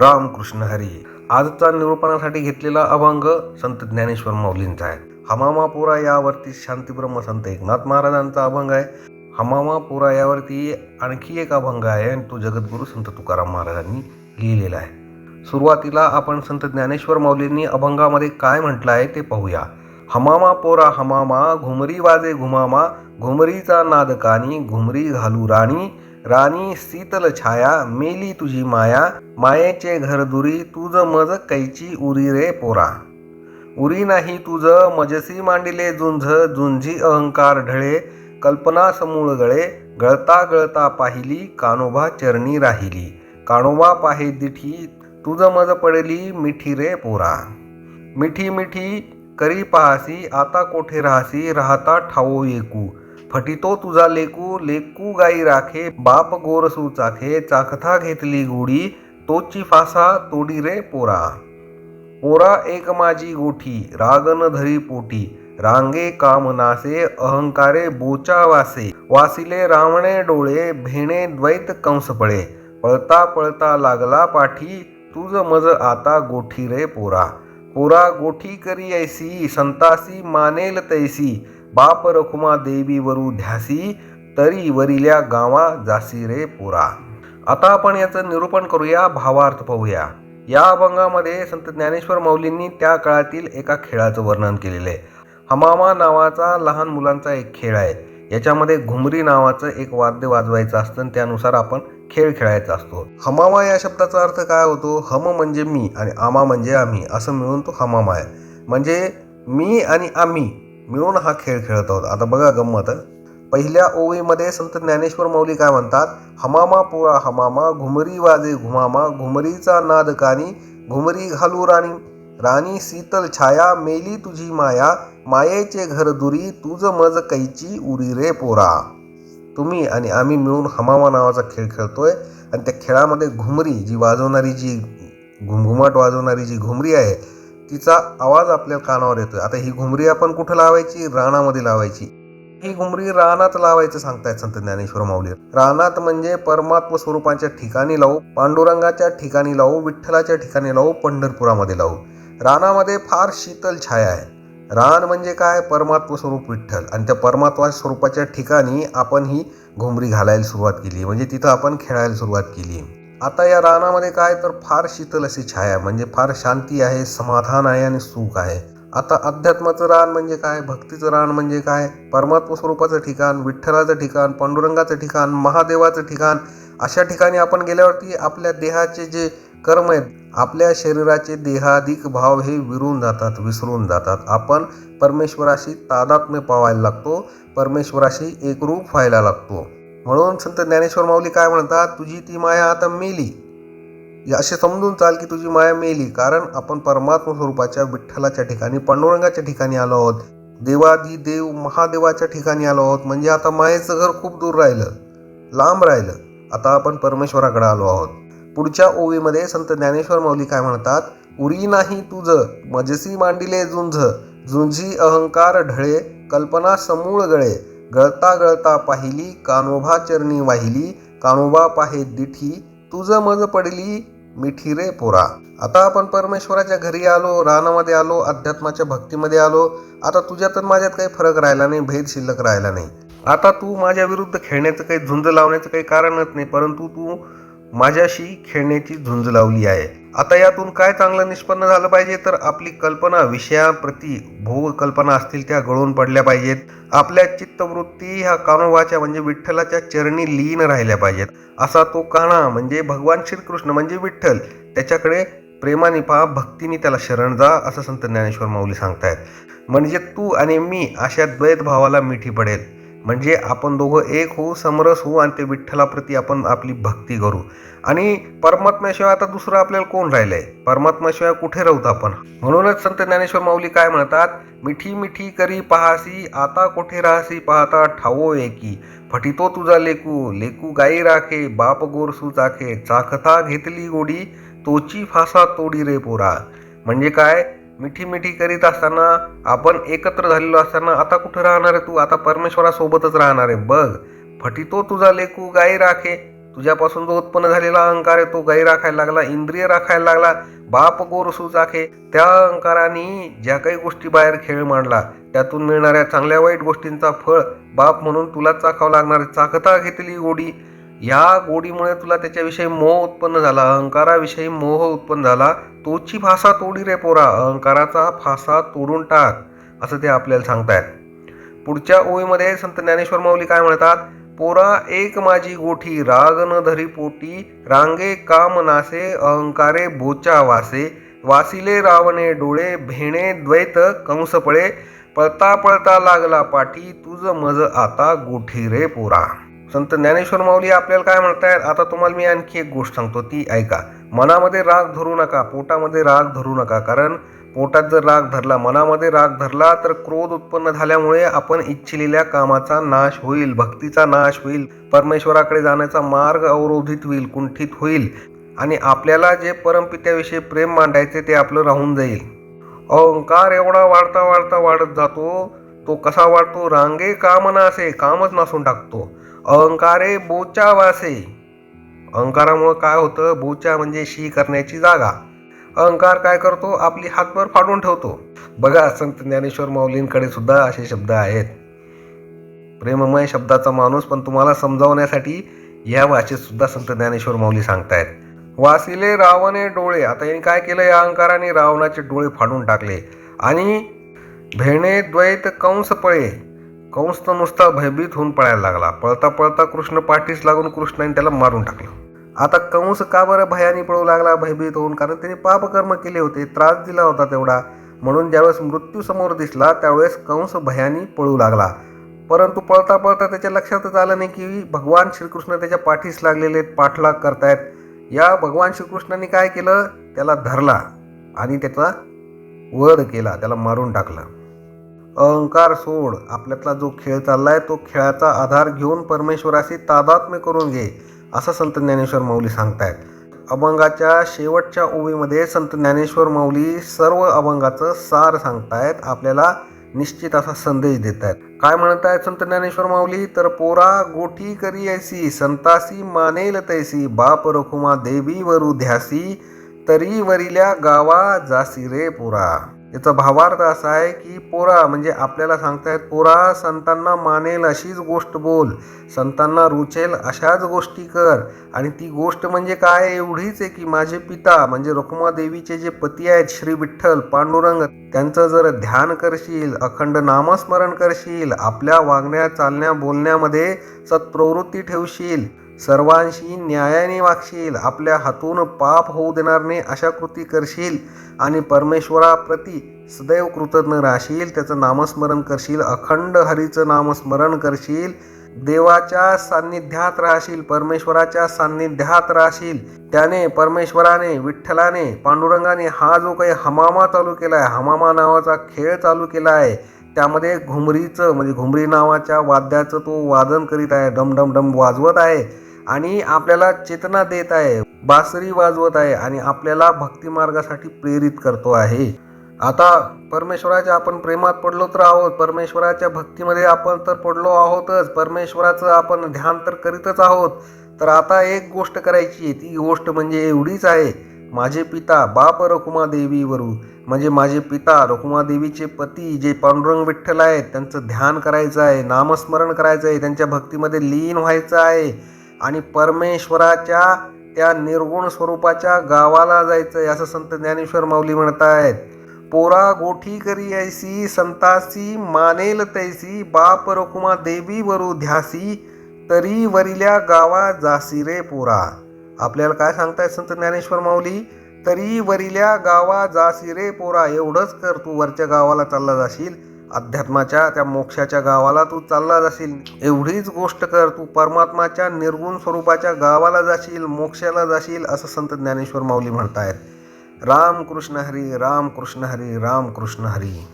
रामकृष्ण हरी. आजचा निरूपणासाठी घेतलेला अभंग संत ज्ञानेश्वर माऊलींचा आहे. हमामापुरा यावरती शांतीब्रह्म संत एकनाथ महाराजांचा अभंग आहे. हमामापुरा यावरती आणखी एक अभंग आहे आणि तो जगद्गुरू संत तुकाराम महाराजांनी लिहिलेला आहे. सुरुवातीला आपण संत ज्ञानेश्वर माऊलींनी अभंगामध्ये काय म्हटलं आहे ते पाहूया. हमामा पोरा हमामा घुमरी वाजे घुमामा घुमरीचा नादकानी घुमरी घालू राणी राणी शीतल छाया मेली तुझी माया मायेचे घर दुरी तुझ मज कैची उरी रे पोरा. उरी नाही तुझ मजसी मांडिले झुंझ झुंझी अहंकार ढळे कल्पना समूळ गळे गळता गळता पाहिली कानोबा चरणी राहिली. कानोबा पाहे दिठी तुझ मज पडली मिठी रे पोरा. मिठी मिठी करी पाहासी आता कोठे राहासी राहता ठावो एकू फटितो तुझा लेकू लेकू गाई राखे बाप गोरसू चाखे चाखथा घेतली गोडी तोची फासा तोडी रे पोरा. पोरा एक माझी गोठी रागन धरी पोटी रांगे काम नासे अहंकारे बोचा वासे. वासिले रावणे डोळे भेणे द्वैत कंस पळे. पळता पळता लागला पाठी तुझ मज आता गोठी रे पोरा. पोरा गोठी करी ऐसी संतासी मानेल तैसी. बाप रखुमा देवी वरू ध्यासी तरी वरिल्या गावा जासी रे पोरा. आता आपण याचं निरूपण करूया भावार्थ पाहूया. या अभंगामध्ये संत ज्ञानेश्वर माऊलींनी त्या काळातील एका खेळाचं वर्णन केलेलं आहे. हमामा नावाचा लहान मुलांचा एक खेळ आहे. याच्यामध्ये घुमरी नावाचं एक वाद्य वाजवायचं असतं आणि त्यानुसार आपण खेळ खेळायचा असतो. हमामा या शब्दाचा अर्थ काय होतो? हम म्हणजे मी आणि आमा म्हणजे आम्ही असं मिळून तो हमामा आहे. म्हणजे मी आणि आम्ही. मिळून हा खेळ खेळत आहोत. आता बघा गंमत. पहिल्या ओवीमध्ये संत ज्ञानेश्वर मौली काय म्हणतात? हमामा पोळा हमामा घुमरी वाजे घुमामा घुमरीचा नाद कानी घुमरी घालू राणी. राणी शीतल छाया मेली तुझी माया मायेचे घर दुरी तुझ मज कैची उरी रे पोरा. तुम्ही आणि आम्ही मिळून हमामा नावाचा खेळ खेळतोय. आणि त्या खेळामध्ये घुमरी जी वाजवणारी जी घुमघुमाट वाजवणारी जी घुमरी आहे तिचा आवाज आपल्या कानावर येतोय. आता ही घुमरी आपण कुठं लावायची? रानामध्ये लावायची. ही घुमरी रानात लावायचं सांगतायत संत ज्ञानेश्वर माऊली. रानात म्हणजे परमात्म स्वरूपाच्या ठिकाणी लावू पांडुरंगाच्या ठिकाणी लावू विठ्ठलाच्या ठिकाणी लावू पंढरपुरामध्ये लावू. रानामध्ये फार शीतल छाया आहे. रान म्हणजे काय? परमात्म स्वरूप विठ्ठल. आणि त्या परमात्मा स्वरूपाच्या ठिकाणी आपण ही घुमरी घालायला सुरुवात केली. म्हणजे तिथं आपण खेळायला सुरुवात केली. आता या रानामध्ये काय तर फार शीतल अशी छाया म्हणजे फार शांती आहे समाधान आहे आणि सुख आहे. आता अध्यात्माचं रान म्हणजे काय? भक्तीचं रान म्हणजे काय? परमात्म स्वरूपाचं ठिकाण विठ्ठलाचं ठिकाण पांडुरंगाचं ठिकाण महादेवाचं ठिकाण अशा ठिकाणी आपण गेल्यावरती आपल्या देहाचे जे कर्म आहेत आपल्या शरीराचे देहाधिक भाव हे विरून जातात विसरून जातात. आपण परमेश्वराशी तादात्म्य पावायला लागतो परमेश्वराशी एकरूप व्हायला लागतो. म्हणून संत ज्ञानेश्वर माऊली काय म्हणतात? तुझी ती माया आता मेली. असे समजून चाल की तुझी माया मेली कारण आपण परमात्मा स्वरूपाच्या विठ्ठलाच्या ठिकाणी पांडुरंगाच्या ठिकाणी आलो आहोत. देवादी देव महादेवाच्या ठिकाणी आलो आहोत. म्हणजे आता मायेचं घर खूप दूर राहिलं लांब राहिलं. आता आपण परमेश्वराकडे आलो आहोत. पुढच्या ओवीमध्ये संत ज्ञानेश्वर माऊली काय म्हणतात? उरी नाही तुझ मजसी मांडिले झुंझ झुंझी अहंकार ढळे कल्पना समूळ गळे. गळता गळता पाहिली कानोभा चरणी वाहिली कानोबा पाहे दिठी तुझ मज पडली मिठी रे पोरा. आता आपण परमेश्वराच्या घरी आलो रानामध्ये आलो अध्यात्माच्या भक्तीमध्ये आलो. आता तुझ्यात माझ्यात काही फरक राहिला नाही भेद शिल्लक राहिला नाही. आता तू माझ्या विरुद्ध खेळण्याचं काही झुंज लावण्याचं काही कारणच नाही परंतु तू माझ्याशी खेळण्याची झुंज लावली आहे. आता यातून काय चांगलं निष्पन्न झालं पाहिजे? तर आपली कल्पना विषयाप्रती भोग कल्पना असतील त्या गळून पडल्या पाहिजेत. आपल्या चित्तवृत्ती ह्या कानोबाच्या म्हणजे विठ्ठलाच्या चरणी लीन राहिल्या पाहिजेत. असा तो काणा म्हणजे भगवान श्रीकृष्ण म्हणजे विठ्ठल. त्याच्याकडे प्रेमाने पहा भक्तीने त्याला शरण जा असं संत ज्ञानेश्वर माऊली सांगतायत. म्हणजे तू आणि मी अशा द्वैत भावाला मिठी पडेल. म्हणजे आपण दोघं एक होऊ समरस होऊ आणि ते विठ्ठलाप्रती आपण आपली भक्ती करू. आणि परमात्म्याशिवाय आता दुसरं आपल्याला कोण राहिलं आहे परमात्म्याशिवाय कुठे राहतो आपण? म्हणूनच संत ज्ञानेश्वर माऊली काय म्हणतात? मिठी मिठी करी पहासी आता कोठे राहासी पाहता ठावो एकी. फटितो तुझा लेकू लेकू गाई राखे बाप गोरसू चाखे. चाखता घेतली गोडी तोची फासा तोडी रे पोरा. म्हणजे काय? मिठी मिठी करीत असताना आपण एकत्र झालेलो असताना आता कुठं राहणार आहे तू? आता परमेश्वरासोबतच राहणार आहे. बघ फटितो तुझा लेकू गाई राखे. तुझ्यापासून जो उत्पन्न झालेला अहंकार आहे तो गाई राखायला लागला इंद्रिय राखायला लागला बाप गोरसू चाखे त्या अहंकाराने ज्या काही गोष्टी बाहेर खेळ मांडला त्यातून मिळणाऱ्या चांगल्या वाईट गोष्टींचा फळ बाप म्हणून तुला चाखावं लागणार चाकता घेतली गोडी या गोडीमुळे तुला त्याच्याविषयी मोह उत्पन्न झाला अहंकाराविषयी मोह उत्पन्न झाला तोची फासा तोडी रे पोरा अहंकाराचा फासा तोडून टाक असं ते आपल्याला सांगतायत. पुढच्या ओळीमध्ये संत ज्ञानेश्वर माऊली काय म्हणतात? पोरा एक माझी गोठी राग न धरी पोटी रांगे काम नासे अहंकारे बोचा वासे वासिले रावणे डोळे भेणे द्वैत कंस पळे पळता पळता लागला पाठी तुझ मज आता गोठी रे पोरा. संत ज्ञानेश्वर माऊली आपल्याला काय म्हणतायत? आता तुम्हाला मी आणखी एक गोष्ट सांगतो ती ऐका. मनामध्ये राग धरू नका पोटामध्ये राग धरू नका. कारण पोटात जर राग धरला मनामध्ये राग धरला तर क्रोध उत्पन्न झाल्यामुळे आपण इच्छिलेल्या कामाचा नाश होईल भक्तीचा नाश होईल परमेश्वराकडे जाण्याचा मार्ग अवरोधित होईल कुंठित होईल आणि आपल्याला जे परमपित्याविषयी प्रेम मांडायचे ते आपलं राहून जाईल. अहंकार एवढा वाढता वाढता वाढत जातो तो कसा वाढतो? रांगे काम नासे कामच नासून टाकतो. अहंकारे बोचा वासे. अहंकारामुळं काय होतं? बोचा म्हणजे शी करण्याची जागा. अहंकार काय करतो? आपली हातभर फाडून ठेवतो. बघा संत ज्ञानेश्वर माऊलींकडे सुद्धा असे शब्द आहेत. प्रेममय शब्दाचा माणूस पण तुम्हाला समजावण्यासाठी या भाषेत सुद्धा संत ज्ञानेश्वर माऊली सांगतायत. वासिले रावणे डोळे. आता यांनी काय केलं? या अहंकाराने रावणाचे डोळे फाडून टाकले. आणि भेणे द्वैत कंस पळे. कंस तर नुसता भयभीत होऊन पळायला लागला. पळता पळता कृष्ण पाठीस लागून कृष्णाने त्याला मारून टाकलं. आता कंस का बरं भयानी पळू लागला भयभीत होऊन? कारण त्याने पापकर्म केले होते त्रास दिला होता तेवढा. म्हणून ज्यावेळेस मृत्यू समोर दिसला त्यावेळेस कंस भयानी पळू लागला. परंतु पळता पळता त्याच्या लक्षातच आलं नाही की भगवान श्रीकृष्ण त्याच्या पाठीस लागलेले आहेत, पाठलाग करतायत. या भगवान श्रीकृष्णाने काय केलं? त्याला धरला आणि त्याचा वध केला त्याला मारून टाकलं. अहंकार सोड. आपल्यातला जो खेळ चालला आहे तो खेळाचा आधार घेऊन परमेश्वराशी तादात्म्य करून घे असं संत ज्ञानेश्वर माऊली सांगतायत. अभंगाच्या शेवटच्या ओवीमध्ये संत ज्ञानेश्वर माऊली सर्व अभंगाचं सार सांगतायत आपल्याला निश्चित असा संदेश देत आहेत काय म्हणत आहेत संत ज्ञानेश्वर माऊली? तर पोरा गोठी करी ऐसी संतासी मानेल तैसी बाप रखुमा देवी वरु ध्यासी तरी वरिल्या गावा जासी रे पोरा. याचा भावार्थ असा आहे की पोरा म्हणजे आपल्याला सांगतायत पोरा संतांना मानेल अशीच गोष्ट बोल. संतांना रुचेल अशाच गोष्टी कर. आणि ती गोष्ट म्हणजे काय? एवढीच आहे की माझे पिता म्हणजे रुक्मा देवीचे जे पती आहेत श्री विठ्ठल पांडुरंग त्यांचं जर ध्यान करशील अखंड नामस्मरण करशील आपल्या वागण्या चालण्या बोलण्यामध्ये सत्प्रवृत्ती ठेवशील सर्वांशी न्यायाने वागशील आपल्या हातून पाप होऊ देणार नाही अशा कृती करशील आणि परमेश्वराप्रती सदैव कृतज्ञ राहशील त्याचं नामस्मरण करशील अखंड हरीचं नामस्मरण करशील देवाच्या सान्निध्यात राहशील परमेश्वराच्या सान्निध्यात राहशील. त्याने परमेश्वराने विठ्ठलाने पांडुरंगाने हा जो काही हमामा चालू केला आहे हमामा नावाचा खेळ चालू केला आहे त्यामध्ये घुमरीचं म्हणजे घुमरी नावाच्या वाद्याचं तो वादन करीत आहे डम डम डम वाजवत आहे. आणि आपल्याला चेतना देत आहे बासरी वाजवत आहे आणि आपल्याला भक्ती मार्गासाठी प्रेरित करतो आहे. आता परमेश्वराच्या आपण प्रेमात पडलो तर आहोत. परमेश्वराच्या भक्तीमध्ये आपण तर पडलो आहोतच. परमेश्वराचं आपण ध्यान तर करीतच आहोत. तर आता एक गोष्ट करायची आहे. ती गोष्ट म्हणजे एवढीच आहे. माझे पिता बाप रखुमा देवीवरू म्हणजे माझे पिता रखुमा देवीचे पती जे पांडुरंग विठ्ठल आहेत त्यांचं ध्यान करायचं आहे नामस्मरण करायचं आहे त्यांच्या भक्तीमध्ये लीन व्हायचं आहे. आणि परमेश्वराच्या त्या निर्गुण स्वरूपाच्या गावाला जायचं असं संत ज्ञानेश्वर माऊली म्हणत आहेत पोरा गोठी करी ऐसी संतासी मानेल तैसी बाप रकुमा देवी वरू ध्यासी तरी वरिल्या गावा जासी रे पोरा. आपल्याला काय सांगतायत संत ज्ञानेश्वर माऊली? तरी वरिल्या गावा जासी रे पोरा एवढंच कर तू वरच्या गावाला चालला जाशील. अध्यात्माच्या त्या मोक्षाच्या गावाला तू चालला जाशील. एवढीच गोष्ट कर तू परमात्माच्या निर्गुण स्वरूपाच्या गावाला जाशील मोक्षाला जाशील असं संत ज्ञानेश्वर माऊली म्हणतायत. राम कृष्ण हरी राम कृष्ण हरी राम कृष्ण हरी.